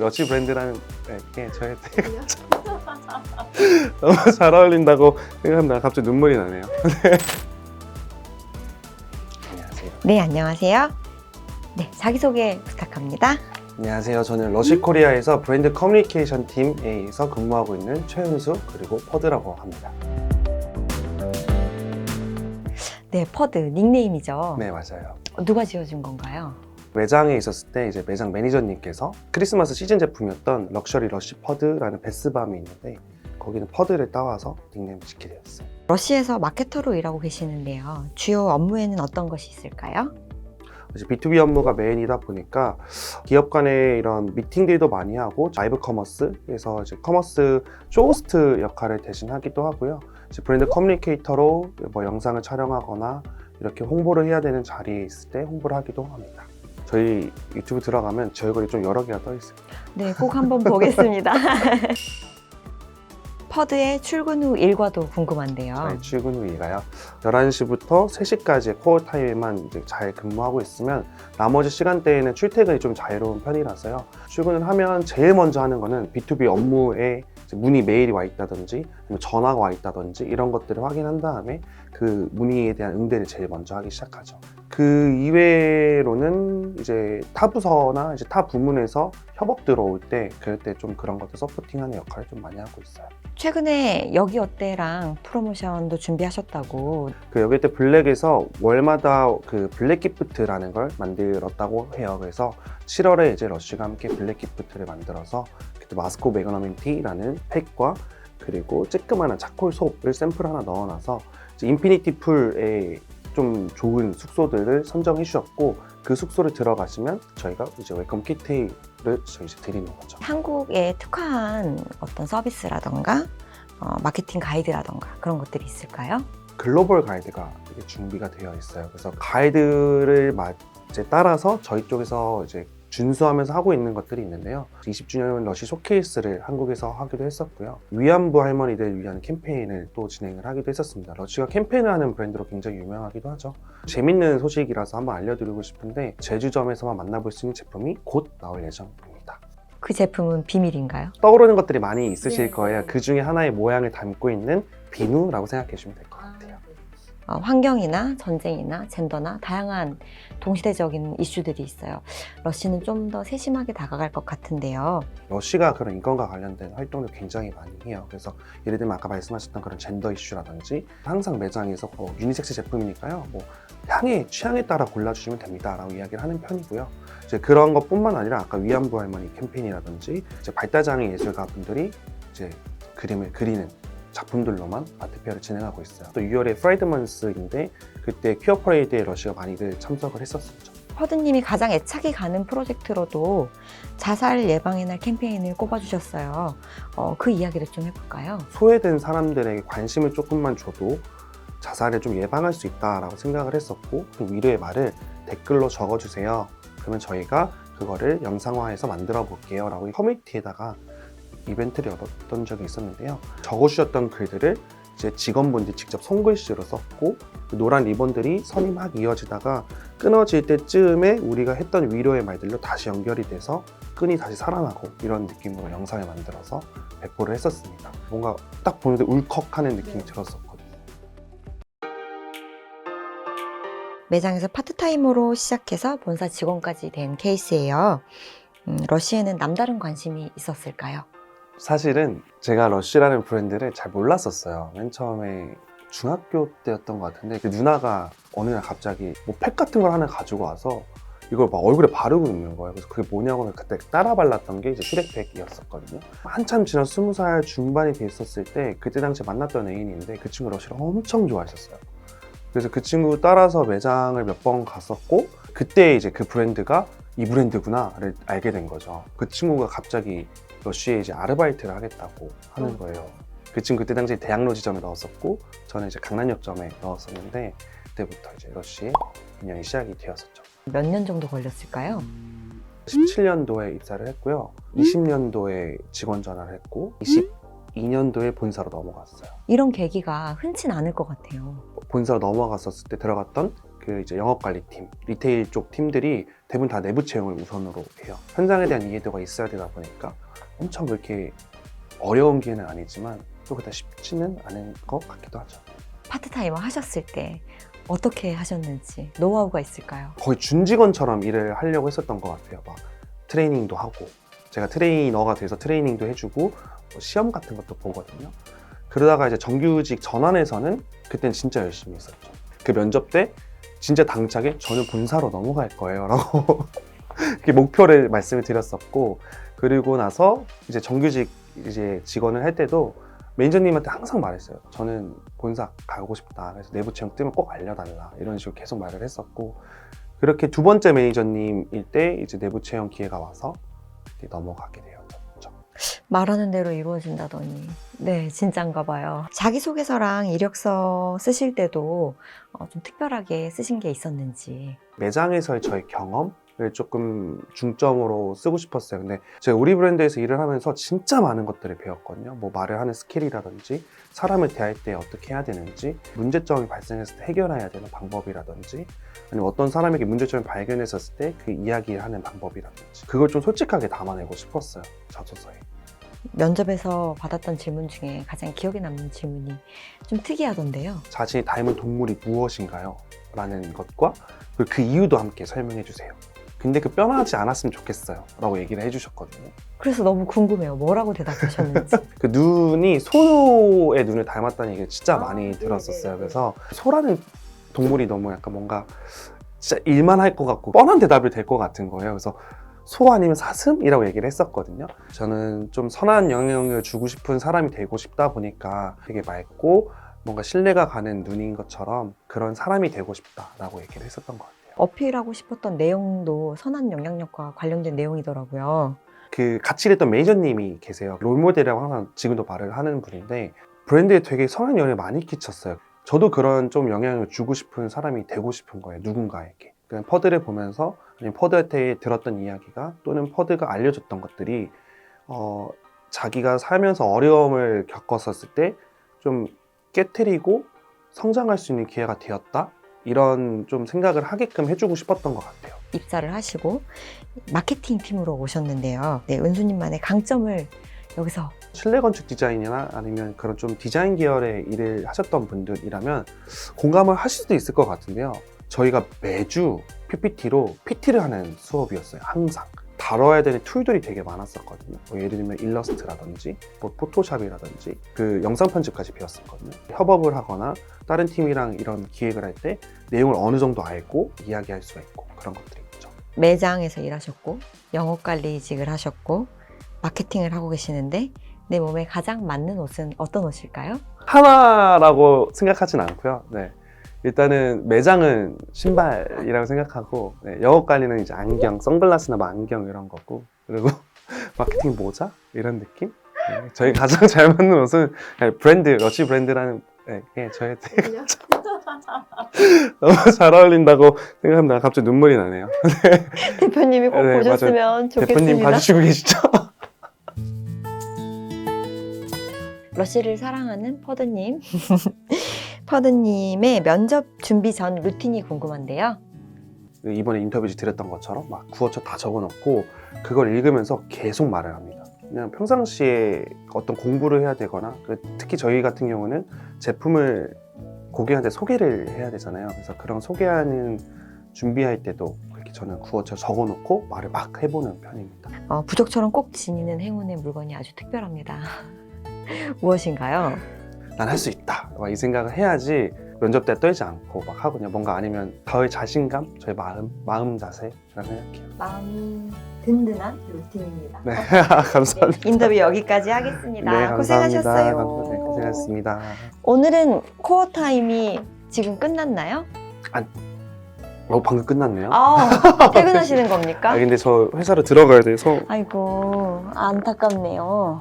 러시 브랜드라는 게 저한테 너무 잘 어울린다고 생각합니다. 갑자기 눈물이 나네요. 안녕하세요. 네, 안녕하세요. 네, 자기소개 부탁합니다. 안녕하세요. 저는 러시코리아에서 브랜드 커뮤니케이션 팀에서 근무하고 있는 최은수 그리고 퍼드라고 합니다. 네, 퍼드 닉네임이죠. 네 맞아요. 누가 지어준 건가요? 매장에 있었을 때 이제 매장 매니저님께서 크리스마스 시즌 제품이었던 럭셔리 러시 퍼드라는 베스밤이 있는데 거기는 퍼드를 따와서 닉네임을 짓게 되었어요. 러시에서 마케터로 일하고 계시는데요. 주요 업무에는 어떤 것이 있을까요? 이제 B2B 업무가 메인이다 보니까 기업 간의 이런 미팅들도 많이 하고 라이브 커머스에서 이제 커머스 쇼호스트 역할을 대신하기도 하고요. 이제 브랜드 커뮤니케이터로 뭐 영상을 촬영하거나 이렇게 홍보를 해야 되는 자리에 있을 때 홍보를 하기도 합니다. 저희 유튜브 들어가면 제 얼굴이 좀 여러 개가 떠 있어요. 네, 꼭 한번 보겠습니다. 퍼드의 출근 후 일과도 궁금한데요. 저희 출근 후 일가요. 11시부터 3시까지 코어 타임에만 이제 잘 근무하고 있으면 나머지 시간대에는 출퇴근이 좀 자유로운 편이라서요. 출근을 하면 제일 먼저 하는 거는 B2B 업무에 문의 메일이 와 있다든지 전화가 와 있다든지 이런 것들을 확인한 다음에 그 문의에 대한 응대를 제일 먼저 하기 시작하죠. 그 이외로는 이제 타 부서나 이제 타 부문에서 협업 들어올 때 그럴 때좀 그런 것들 서포팅하는 역할을 좀 많이 하고 있어요. 최근에 여기 어때랑 프로모션도 준비하셨다고. 그 여기 때 블랙에서 월마다 그 블랙 기프트라는 걸 만들었다고 해요. 그래서 7월에 이제 러쉬가 함께 블랙 기프트를 만들어서 마스코 메가너민 티라는 팩과 그리고 쬐끄만한 차콜 소업을 샘플 하나 넣어놔서 인피니티 풀에 좀 좋은 숙소들을 선정해 주셨고 그 숙소를 들어가시면 저희가 이제 웰컴 키트를 저희 드리는 거죠. 한국에 특화한 어떤 서비스라던가 어, 마케팅 가이드라던가 그런 것들이 있을까요? 글로벌 가이드가 준비가 되어 있어요. 그래서 가이드를 마- 이제 따라서 저희 쪽에서 이제 준수하면서 하고 있는 것들이 있는데요. 20주년 러시 쇼케이스를 한국에서 하기도 했었고요. 위안부 할머니들 위한 캠페인을 또 진행을 하기도 했었습니다. 러시가 캠페인을 하는 브랜드로 굉장히 유명하기도 하죠. 재밌는 소식이라서 한번 알려드리고 싶은데 제주점에서만 만나볼 수 있는 제품이 곧 나올 예정입니다. 그 제품은 비밀인가요? 떠오르는 것들이 많이 있으실 네. 거예요. 그 중에 하나의 모양을 담고 있는 비누라고 생각해 주시면 같아요. 어, 환경이나 전쟁이나 젠더나 다양한 동시대적인 이슈들이 있어요. 러시는 좀 더 세심하게 다가갈 것 같은데요. 러시가 그런 인권과 관련된 활동을 굉장히 많이 해요. 그래서 예를 들면 아까 말씀하셨던 그런 젠더 이슈라든지 항상 매장에서 뭐 유니섹스 제품이니까요. 뭐 향에 취향에 따라 골라주시면 됩니다라고 이야기를 하는 편이고요. 이제 그런 것뿐만 아니라 아까 위안부 할머니 캠페인이라든지 이제 발달장애 예술가 분들이 이제 그림을 그리는 작품들로만 아트페어를 진행하고 있어요. 또 6월에 프라이드먼스인데 그때 퀴어 퍼레이드에 러시아 많이들 참석을 했었었죠. 퍼드님이 가장 애착이 가는 프로젝트로도 자살 예방의 날 캠페인을 꼽아주셨어요. 어, 그 이야기를 좀 해볼까요? 소외된 사람들에게 관심을 조금만 줘도 자살을 좀 예방할 수 있다라고 생각을 했었고 그 위로의 말을 댓글로 적어주세요. 그러면 저희가 그거를 영상화해서 만들어 볼게요. 라고 커뮤니티에다가 이벤트를 열었던 적이 있었는데요. 적어주셨던 글들을 이제 직원분들이 직접 손글씨로 썼고 그 노란 리본들이 선이 막 이어지다가 끊어질 때쯤에 우리가 했던 위로의 말들로 다시 연결이 돼서 끈이 다시 살아나고 이런 느낌으로 영상을 만들어서 배포를 했었습니다. 뭔가 딱 보는데 울컥하는 느낌이 들었었거든요. 매장에서 파트타이머로 시작해서 본사 직원까지 된 케이스예요. 음, 러시에는 남다른 관심이 있었을까요? 사실은 제가 러쉬라는 브랜드를 잘 몰랐었어요. 맨 처음에 중학교 때였던 것 같은데 그 누나가 어느 날 갑자기 뭐 팩 같은 걸 하나 가지고 와서 이걸 막 얼굴에 바르고 있는 거예요. 그래서 그게 뭐냐고 그때 따라 발랐던 게 이제 슈렉팩이었었거든요. 한참 지난 스무 살 중반이 됐었을 때 그때 당시에 만났던 애인인데 그 친구 러쉬를 엄청 좋아했었어요. 그래서 그 친구 따라서 매장을 몇 번 갔었고 그때 이제 그 브랜드가 이 브랜드구나를 알게 된 거죠. 그 친구가 갑자기 러쉬에 이제 아르바이트를 하겠다고 하는 어. 거예요. 그 친구 그때 당시에 대학로 지점에 넣었었고 저는 이제 강남역점에 넣었었는데 그때부터 이제 러쉬의 인연이 시작이 되었었죠. 몇 년 정도 걸렸을까요? 17년도에 입사를 했고요. 20년도에 직원 전환을 했고 22년도에 본사로 넘어갔어요. 이런 계기가 흔치 않을 것 같아요. 본사로 넘어갔었을 때 들어갔던 그 이제 영업 관리팀, 리테일 쪽 팀들이 대부분 다 내부 채용을 우선으로 해요. 현장에 대한 이해도가 있어야 되다 보니까 엄청 그렇게 어려운 기회는 아니지만 또 그다 쉽지는 않은 것 같기도 하죠. 파트타이머 하셨을 때 어떻게 하셨는지 노하우가 있을까요? 거의 준직원처럼 일을 하려고 했었던 것 같아요. 막 트레이닝도 하고 제가 트레이너가 돼서 트레이닝도 해주고 뭐 시험 같은 것도 보거든요. 그러다가 이제 정규직 전환에서는 그땐 진짜 열심히 했었죠. 그 면접 때 진짜 당차게 저는 본사로 넘어갈 거예요 라고 그렇게 목표를 말씀을 드렸었고 그리고 나서 이제 정규직 이제 직원을 할 때도 매니저님한테 항상 말했어요. 저는 본사 가고 싶다. 그래서 내부 채용 뜨면 꼭 알려달라. 이런 식으로 계속 말을 했었고 그렇게 두 번째 매니저님일 때 이제 내부 채용 기회가 와서 이렇게 넘어가게 되었죠. 말하는 대로 이루어진다더니 네 진짠가 봐요 자기소개서랑 이력서 쓰실 때도 어, 좀 특별하게 쓰신 게 있었는지 매장에서의 저의 경험을 조금 중점으로 쓰고 싶었어요. 근데 제가 우리 브랜드에서 일을 하면서 진짜 많은 것들을 배웠거든요. 뭐 말을 하는 스킬이라든지 사람을 대할 때 어떻게 해야 되는지 문제점이 때 해결해야 되는 방법이라든지 아니면 어떤 사람에게 문제점을 발견했었을 때 그 이야기를 하는 방법이라든지 그걸 좀 솔직하게 담아내고 싶었어요. 자소서에. 면접에서 받았던 질문 중에 가장 기억에 남는 질문이 좀 특이하던데요 자신이 닮은 동물이 무엇인가요? 라는 것과 그리고 그 이유도 함께 설명해 주세요. 근데 그 변하지 않았으면 좋겠어요. 라고 얘기를 해주셨거든요. 그래서 너무 궁금해요 뭐라고 대답하셨는지 그 눈이 소의 눈을 닮았다는 얘기를 진짜 아, 많이. 들었었어요. 그래서 소라는 동물이 너무 약간 뭔가 진짜 일만 할 것 같고 뻔한 대답이 될 것 같은 거예요. 그래서 소 아니면 사슴이라고 얘기를 했었거든요. 저는 좀 선한 영향을 주고 싶은 사람이 되고 싶다 보니까 되게 맑고 뭔가 신뢰가 가는 눈인 것처럼 그런 사람이 되고 싶다라고 얘기를 했었던 것 같아요. 어필하고 싶었던 내용도 선한 영향력과 관련된 내용이더라고요 그 같이 일했던 매니저님이 계세요. 롤모델이라고 항상 지금도 말을 하는 분인데 브랜드에 되게 선한 영향을 많이 끼쳤어요. 저도 그런 좀 영향을 주고 싶은 사람이 되고 싶은 거예요. 누군가에게. 그냥 퍼드를 보면서 퍼드한테 들었던 이야기가 또는 퍼드가 알려줬던 것들이 어, 자기가 살면서 어려움을 겪었었을 때 좀 깨트리고 성장할 수 있는 기회가 되었다. 이런 좀 생각을 하게끔 해주고 싶었던 것 같아요. 입사를 하시고 마케팅 팀으로 오셨는데요 네 은수님만의 강점을 여기서 실내 건축 디자인이나 아니면 그런 좀 디자인 계열의 일을 하셨던 분들이라면 공감을 하실 수도 있을 것 같은데요. 저희가 매주 PPT로 PT를 하는 수업이었어요. 항상. 다뤄야 되는 툴들이 되게 많았었거든요. 뭐 예를 들면 일러스트라든지, 뭐 포토샵이라든지, 그 영상 편집까지 배웠었거든요. 협업을 하거나 다른 팀이랑 이런 기획을 할 때 내용을 어느 정도 알고 이야기할 수가 있고 그런 것들이 있죠. 매장에서 일하셨고 영업 관리직을 하셨고 마케팅을 하고 계시는데 내 몸에 가장 맞는 옷은 어떤 옷일까요? 하나라고 생각하진 않고요. 네. 일단은 매장은 신발이라고 생각하고 네, 영업 관리는 이제 안경, 선글라스나 뭐 안경 이런 거고 그리고 마케팅 모자 이런 느낌. 네, 저희 가장 잘 맞는 옷은 네, 브랜드 러시 브랜드라는 네, 게 저희한테 너무 잘 어울린다고 생각합니다. 갑자기 눈물이 나네요. 대표님이 꼭 네, 보셨으면 좋겠습니다. 대표님 봐주시고 계시죠? 러시를 사랑하는 퍼드님. 퍼드님의 면접 준비 전 루틴이 궁금한데요. 이번에 인터뷰지 드렸던 것처럼 막 구어처 다 적어놓고 그걸 읽으면서 계속 말을 합니다. 그냥 평상시에 어떤 공부를 해야 되거나 그 특히 저희 같은 경우는 제품을 고객한테 소개를 해야 되잖아요. 그래서 그런 소개하는 준비할 때도 그렇게 저는 구어처 적어놓고 말을 막 해보는 편입니다. 어, 부적처럼 꼭 지니는 행운의 물건이 아주 특별합니다. 무엇인가요? 난 할 수 있다. 막 이 생각을 해야지 면접 때 떨지 않고 막 하거든요. 뭔가 아니면 저의 자신감, 저의 마음, 마음 자세라고 생각해요. 마음 든든한 루틴입니다. 네, 감사합니다. 인터뷰 여기까지 하겠습니다. 네, 감사합니다. 고생하셨어요. 감- 네, 고생하셨습니다. 오늘은 코어 타임이 지금 끝났나요? 어, 방금 끝났네요. 아, 퇴근하시는 겁니까? 아, 근데 저 회사로 들어가야 돼서 아이고, 안타깝네요.